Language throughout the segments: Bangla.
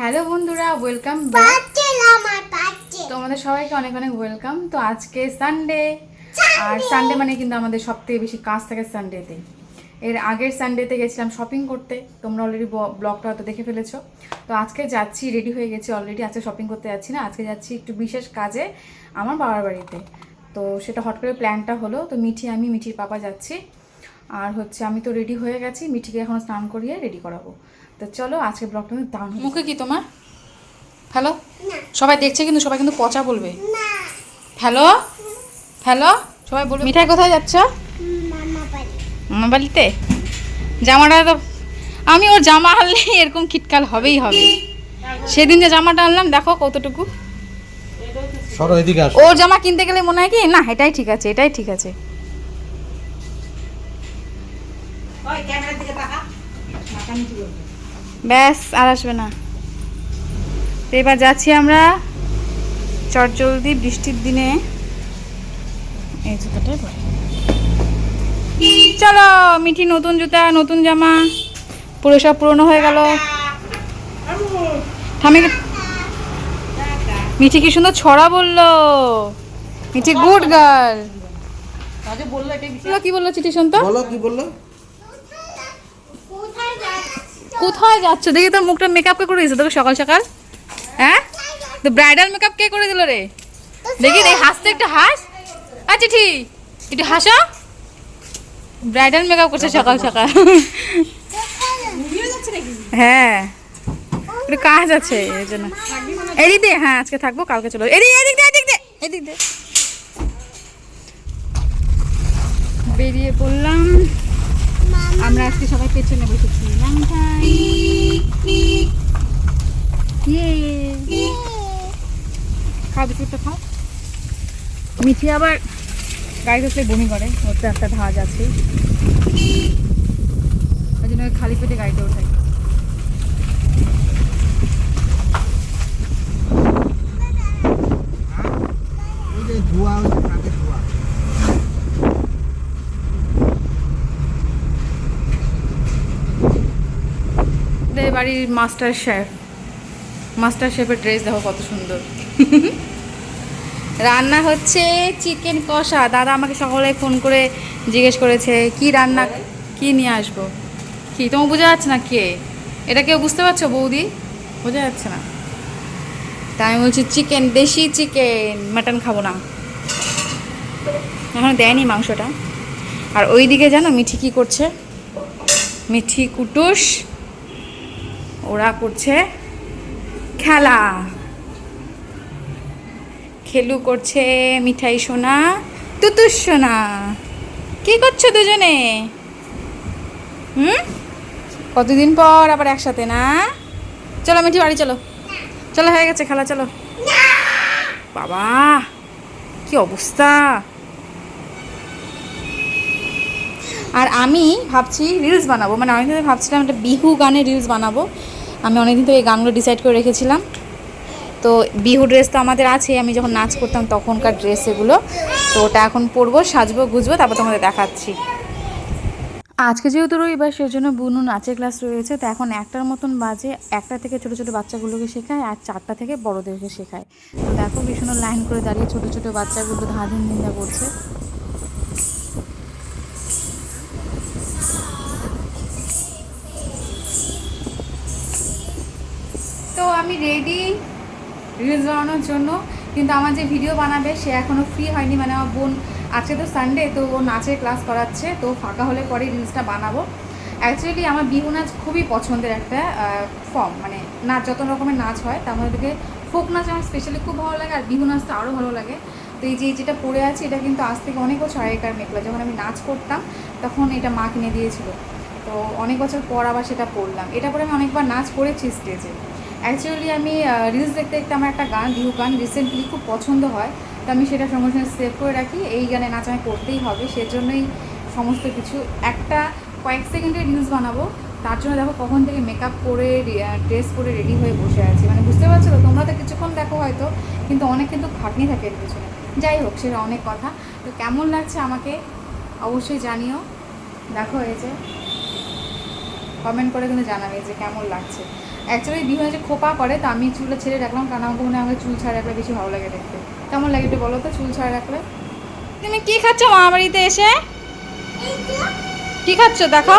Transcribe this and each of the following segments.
হ্যালো বন্ধুরা ওয়েলকাম ব্যাক তোমাদের সবাইকে অনেক অনেক ওয়েলকাম তো আজকে সানডে আর সানডে মানে কিন্তু আমাদের সব থেকে বেশি কাজ থাকে সানডেতে এর আগের সানডেতে গেছিলাম শপিং করতে। তোমরা অলরেডি ব্লগটা হয়তো দেখে ফেলেছো। তো আজকে যাচ্ছি রেডি হয়ে গেছি অলরেডি আজকে শপিং করতে যাচ্ছি না। আজকে যাচ্ছি একটু বিশেষ কাজে আমার বাবার বাড়িতে। তো সেটা হট করে প্ল্যানটা হলো। তো মিঠি আমি মিঠির পাপা যাচ্ছি। আর হচ্ছে আমি তো রেডি হয়ে গেছি। মিঠিকে এখন স্নান করিয়ে রেডি করাবো। তো চলো আজকে ব্লগটা দাম মুখে কি তোমার? হ্যালো সবাই দেখছে কিন্তু সবাই কিন্তু পচা বলবে। হ্যালো হ্যালো সবাই বলবে মিঠাই কোথায় যাচ্ছ? মামা আমার বাড়িতে জামাটা তো আমি ওর জামা আনলে এরকম খিটকাল হবেই হবে। সেদিন যে জামাটা আনলাম দেখো কতটুকু। সরো ওর জামা কিনতে গেলে মনে হয় কি না এটাই ঠিক আছে এটাই ঠিক আছে। ব্যাস আর আসবে না। তো এবার যাচ্ছি আমরা চটজলদি বৃষ্টির দিনে। এই জুতোটাই পরে। চলো মিঠি নতুন জুতা নতুন জামা পুরো সব পুরনো হয়ে গেল। থামে মিঠি কি সুন্দর ছড়া বলল? Mithi good girl. কি বলল চিঠি শুনতো? বলো কি বলল? কোথায় যাচ্ছ? দেখি তোর মুখটা মেকআপ কে করে দিয়েছে, তোকে সকাল সকাল? হ্যাঁ? তো ব্রাইডাল মেকআপ কে করে দিল রে? দেখি দেখ হাসতে একটু হাস। আচ্ছা ঠিক একটু হাসো। ব্রাইডাল মেকআপ করছে সকাল সকাল। হ্যাঁ। একটু কাজ আছে, এই জন্য। এদিক দিয়ে হ্যাঁ আজকে থাকব, কালকে চলো এদিক এদিক দিয়ে এদিক দিয়ে এদিক দিয়ে। বেরিয়ে পড়লাম। আমরা আজকে সবাই পেছনে বসেছি। খাও বিস্কুটটা খাও। মিঠি আবার গাড়ি থাকলে বমি করে, ওর তো একটা ধাজ আছে। ওই জন্য খালি পেটে গাড়িতে ওঠাই। ওই যে ধোয়া ওই যে নাকের ধোয়া আমাদের বাড়ির মাস্টার শেফ। মাস্টার শেফের ড্রেস দেখো কত সুন্দর। রান্না হচ্ছে চিকেন কষা। দাদা আমাকে সকালে ফোন করে জিজ্ঞেস করেছে কি রান্না কি নিয়ে আসব? কি তোমার বোঝা যাচ্ছে না কে? এটা কেউ বুঝতে পারছ বৌদি? বোঝা যাচ্ছে না। তাই আমি বলছি চিকেন দেশি চিকেন মাটন খাব না। এখনও দেয়নি মাংসটা। আর ওই দিকে জানো মিঠি কি করছে? মিঠি কুটুস ওরা করছে খেলা। খেলু করছে মিঠাই সোনা, তুতুস সোনা। কি করছ দুজনে? হুম? কতদিন পর আবার একসাথে না? চলো, মিঠি বাড়ি চলো। চলো, হয়ে গেছে খেলা, চলো। বাবা, কি অবস্থা? আর আমি ভাবছি রিলস বানাবো। মানে অনেকদিন ভাবছিলাম একটা বিহু গানের রিলস বানাবো। আমি অনেকদিন তো এই গানগুলো ডিসাইড করে রেখেছিলাম। তো বিহু ড্রেস তো আমাদের আছে, আমি যখন নাচ করতাম তখনকার ড্রেস এগুলো। তো ওটা এখন পরবো, সাজবো, গুজবো, তারপর তোমাদের দেখাচ্ছি। আজকে যেহেতু রবিবার সেই জন্য বুনু নাচের ক্লাস রয়েছে। তো এখন একটার মতন বাজে, একটা থেকে ছোটো ছোটো বাচ্চাগুলোকে শেখায় আর চারটা থেকে বড়োদেরকে শেখায়। তো দেখো ভীষণ লাইন করে দাঁড়িয়ে ছোটো ছোটো বাচ্চাগুলো ধাঁধিন নিন্দা করছে। আমি রেডি রিলস বানানোর জন্য। কিন্তু আমার যে ভিডিও বানাবে, সে এখনও ফ্রি হয়নি। মানে আমার বোন, আজকে তো সানডে তো ও নাচের ক্লাস করাচ্ছে, তো ফাঁকা হলে পরে রিলসটা বানাবো। অ্যাকচুয়ালি আমার বিহু নাচ খুবই পছন্দের একটা ফর্ম মানে নাচ, যত রকমের নাচ হয়, তার মধ্যে থেকে ফোক নাচ আমার স্পেশালি খুব ভালো লাগে, আর বিহু নাচ তো আরও ভালো লাগে। তো এই যে, যেটা পরে আছে, এটা কিন্তু আজ থেকে অনেক বছর আগেকার মেঘলা। যখন আমি নাচ করতাম, তখন এটা মা কিনে দিয়েছিল। তো অনেক বছর পর আবার সেটা পরলাম এটা পরে আমি অনেকবার নাচ করেছি স্টেজে অ্যাকচুয়ালি আমি রিলস দেখতে দেখতে আমার একটা গান বিহু গান রিসেন্টলি খুব পছন্দ হয়। তো আমি সেটা সঙ্গে সঙ্গে সেভ করে রাখি। এই গানে নাচ আমি করতেই হবে। সেজন্যই সমস্ত কিছু। একটা কয়েক সেকেন্ডের রিলস বানাবো। তার জন্য দেখো কখন থেকে মেকআপ করে ড্রেস করে রেডি হয়ে বসে আছি। মানে বুঝতে পারছ তো? তোমরা তো কিছুক্ষণ দেখো হয়তো, কিন্তু অনেক কিন্তু খাটনি থাকে এর পিছনে। যাই হোক, সেটা অনেক কথা। তো কেমন লাগছে আমাকে অবশ্যই জানিও। দেখো এই যে কমেন্ট করে কিন্তু জানাবে যে কেমন লাগছে। অ্যাকচুয়ালি বিহু যে খোপা করে, তো আমি চুলটা ছেড়ে রাখলাম, কারণ আমাকে মনে হয় চুল ছাড়া রাখলে বেশি ভালো লাগে দেখতে। কেমন লাগে একটু বলো তো, চুল ছাড়া রাখলে? তুমি কি খাচ্ছ মা বাড়িতে এসে? কি খাচ্ছ দেখো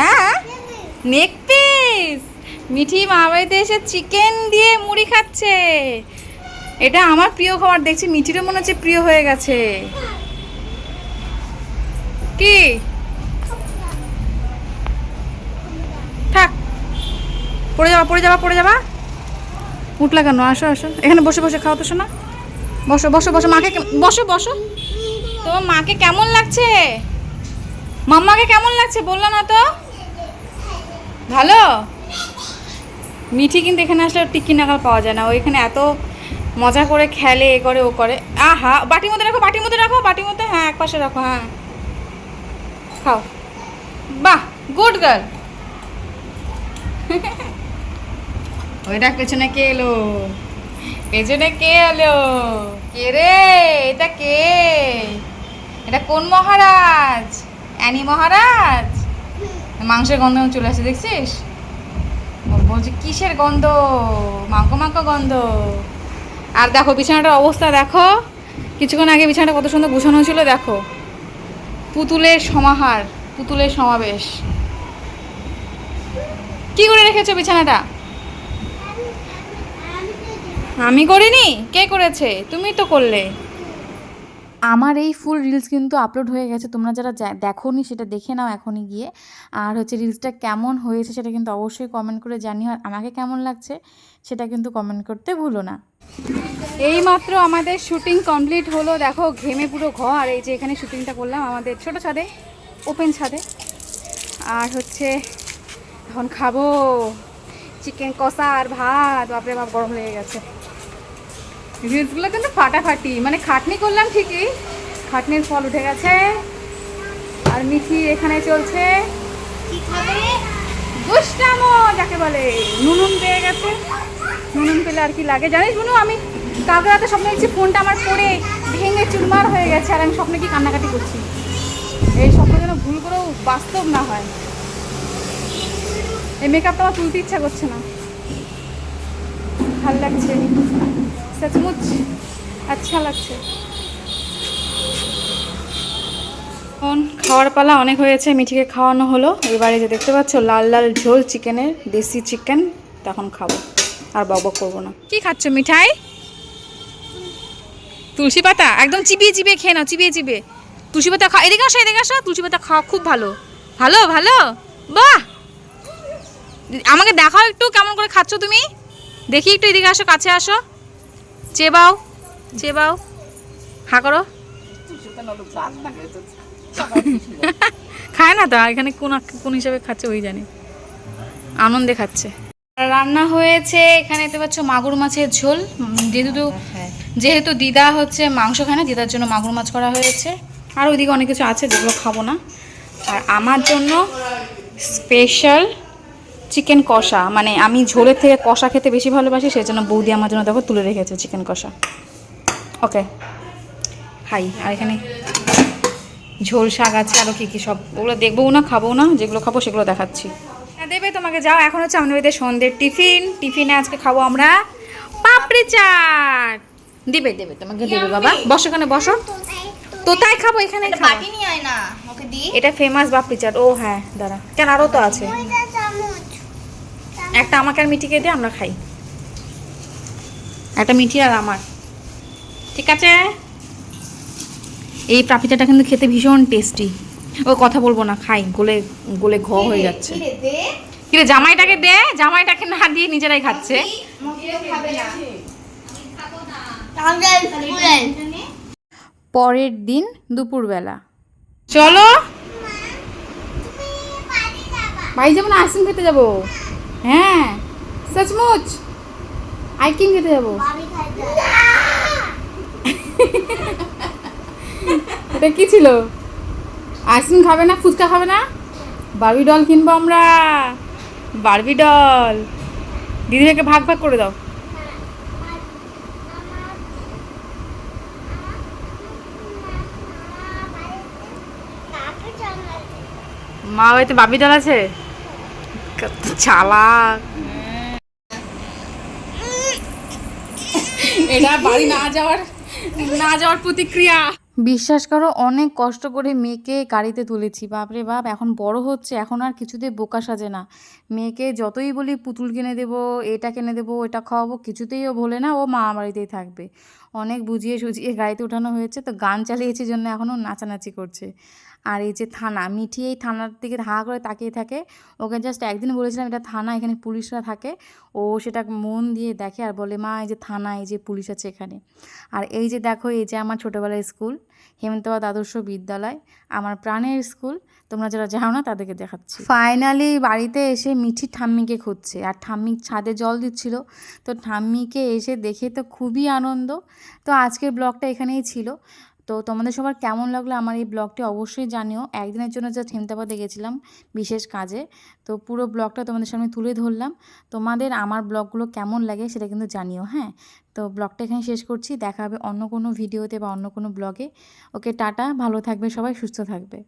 হ্যাঁ? নেক পিস মিঠি মা বাড়িতে এসে চিকেন দিয়ে মুড়ি খাচ্ছে। এটা আমার প্রিয় খাবার, দেখছি মিঠিরও মনে হচ্ছে প্রিয় হয়ে গেছে। কি? পড়ে যাবা পড়ে যাবা পড়ে যাবা। উঠলা কেন? আসো আসো। এখানে বসে বসে খাও তো, শোনা। বসো বসো বসো। মাকে বসো বসো। তোমার মাকে কেমন লাগছে? মাম্মাকে কেমন লাগছে? বলল না তো? ভালো? মিঠি কিন্তু এখানে আসলে টিকি নাগাল পাওয়া যায় না। ও এখানে এত মজা করে খেলে, এ করে, ও করে। আহা, বাটির মধ্যে রাখো, বাটির মধ্যে রাখো, বাটির মধ্যে। হ্যাঁ এক পাশে রাখো হ্যাঁ। খাও। বাহ গুড গার্ল ওই দেখ পেছনে কে এলো? পেছনে কে এলো? কে রে? এটা কে? এটা কোন মহারাজ? অ্যানি মহারাজ? মাংসের গন্ধ চলে আসে দেখছিস? বলছে কিসের গন্ধ? মাংকো মাংকো গন্ধ। আর দেখো বিছানাটার অবস্থা দেখো। কিছুক্ষণ আগে বিছানাটা কত সুন্দর গুছানো ছিল দেখো। পুতুলের সমাহার পুতুলের সমাবেশ। কি করে রেখেছো বিছানাটা? আমি করিনি? কে করেছে? তুমি তো করলে। আমার এই ফুল রিলস কিন্তু আপলোড হয়ে গেছে। তোমরা যারা দেখো নি সেটা দেখে নাও এখনই গিয়ে। আর হচ্ছে রিলসটা কেমন হয়েছে সেটা কিন্তু অবশ্যই কমেন্ট করে জানিও। আর আমাকে কেমন লাগছে সেটা কিন্তু কমেন্ট করতে ভুলো না। এই মাত্র আমাদের শুটিং কমপ্লিট হলো। দেখো ঘেমে পুরো ঘর। এই যে এখানে শুটিংটা করলাম আমাদের ছোট ছাদে ওপেন ছাদে। আর হচ্ছে এখন খাব। চিকেন কষা আর ভাত। বাপরে বাপ গরম লেগে গেছে। রিলসগুলো কিন্তু ফাটাফাটি। মানে খাটনি করলাম ঠিকই খাটনির ফল উঠে গেছে। আর মিঠি এখানে চলছে। দুষ্টামো যাকে বলে। নুনুন পেয়ে গেছে। নুনুন পেলে আর কি লাগে? জানিস বুনু আমি কালকে রাতে স্বপ্নে দেখছি ফোনটা আমার পড়ে ভেঙে চুরমার হয়ে গেছে আর আমি স্বপ্নে কি কান্নাকাটি করছি? এই স্বপ্ন যেন ভুল করেও বাস্তব না হয়। এই মেকআপটা আমার তুলতে ইচ্ছা করছে না। ভালো লাগছে। সচমুচ আচ্ছা লাগছে। এখন খাওয়ার পালা অনেক হয়েছে, মিঠিকে খাওয়ানো হলো। এবারে যে দেখতে পাচ্ছ, লাল লাল ঝোল চিকেনের, দেশি চিকেন, তখন খাব। আর বক বক করব না। কি খাচ্ছ মিঠাই? তুলসী পাতা? একদম চিবিয়ে চিবিয়ে খেয়ে নাও, চিবিয়ে চিবিয়ে। তুলসী পাতা খা এদিকে আসো এদিকে আসো। তুলসী পাতা খাওয়া খুব ভালো। ভালো ভালো। বাহ! আমাকে দেখাও একটু কেমন করে খাচ্ছ তুমি। দেখি একটু এদিকে আসো, কাছে আসো। চেবাও চেবাও। হা করো। খায় না তো এখানে কোন কোন হিসাবে খাচ্ছে ওই জানি। আনন্দে খাচ্ছে। রান্না হয়েছে এখানে দেখতে পাচ্ছ মাগুর মাছের ঝোল। যেহেতু যেহেতু দিদা হচ্ছে মাংস খায় না দিদার জন্য মাগুর মাছ করা হয়েছে। আর ওইদিকে অনেক কিছু আছে যেগুলো খাব না। আর আমার জন্য স্পেশাল চিকেন কষা মানে আমি ঝোলের থেকে কষা খেতে বেশি ভালোবাসি সেই জন্য বৌদি আমার জন্য দেখো তুলে রেখেছে চিকেন কষা। ওকে। খাই আর এখানে ঝোল শাক আছে আরও কী কী সব ওগুলো দেখব না খাব না যেগুলো খাব সেগুলো দেখাচ্ছি। হ্যাঁ দেবে তোমাকে যাও এখন হচ্ছে আমাদের বাড়িতে সন্ধ্যের টিফিন। টিফিনে আজকে খাব আমরা পাপড়ি চাট। দেবে দেবে তোমাকে দেবে বাবা। বসো এখানে বসো। তো তাই খাব। এখানে খাব। এটা ফেমাস পাপড়ি চাট ও হ্যাঁ দাঁড়া। কেন আরও তো আছে। একটা আমাকে আর মিঠিকে দিয়ে আমরা খাই। একটা মিঠি আর আমার। ঠিক আছে? এই পাপিচাটা কিন্তু খেতে ভীষণ টেস্টি ও কথা বলব না খাই। গোলে গোলে ঘ হয়ে যাচ্ছে। কিরে জামাইটাকে দে। জামাইটাকে না দিয়ে নিজেরাই খাচ্ছে। পরের দিন দুপুরবেলা। চলো। বাড়ি যাব না? আইসক্রিম খেতে যাব? হ্যাঁ সচমুচ। আইসক্রিম খেতে যাব। এটা কি ছিল? আইসক্রিম খাবে না ফুচকা খাবে না? বারবি ডল কিনবো আমরা। বারবি ডল দিদিটাকে ভাগ ভাগ করে দাও। চামচ মা বাড়িতে বাবি ডল আছে? এটা বাড়ি না যাওয়ার না যাওয়ার প্রতিক্রিয়া। বিশ্বাস করো, অনেক কষ্ট করে মেয়েকে গাড়িতে তুলেছি। বাপরে বাপ, এখন বড় হচ্ছে, এখন আর কিছুতে বোকা সাজে না। মেয়েকে যতই বলি পুতুল কিনে দেবো, এটা কিনে দেবো এটা খাওয়াবো, কিছুতেই ও বলে না, ও মা বাড়িতেই থাকবে। অনেক বুঝিয়ে সুঝিয়ে গাড়িতে ওঠানো হয়েছে, তো গান চালিয়েছি জন্য এখনও নাচানাচি করছে। আর এই যে থানা, মিঠি এই থানার দিকে হা করে তাকিয়ে থাকে। ওকে জাস্ট একদিন বলেছিলাম এটা থানা, এখানে পুলিশরা থাকে। ও সেটা মন দিয়ে দেখে আর বলে, মা, এই যে থানা, এই যে পুলিশ আছে এখানে। আর এই যে দেখো, এই যে আমার ছোটোবেলার স্কুল হেমন্তবাদ আদর্শ বিদ্যালয়, আমার প্রাণের স্কুল, তোমরা যারা যাও না, তাদেরকে দেখাচ্ছি। ফাইনালি বাড়িতে এসে মিঠি ঠাম্মিকে খুঁজছে আর ঠাম্মি ছাদে জল দিচ্ছিল। তো ঠাম্মিকে এসে দেখে তো খুবই আনন্দ। তো আজকের ব্লগটা এখানেই ছিল। তো তোমাদের সবার কেমন লাগল আমার এই ব্লগটি অবশ্যই জানিও। একদিনের জন্য যা হেমতাবাদে গেছিলাম বিশেষ কাজে। তো পুরো ব্লগটা তোমাদের সামনে তুলে ধরলাম। তোমাদের আমার ব্লগগুলো কেমন লাগে সেটা কিন্তু জানিও হ্যাঁ? তো ব্লগটা এখানে শেষ করছি। দেখা হবে অন্য কোনো ভিডিওতে বা অন্য কোনো ব্লগে। Okay, tata. ভালো থাকবে সবাই, সুস্থ থাকবে।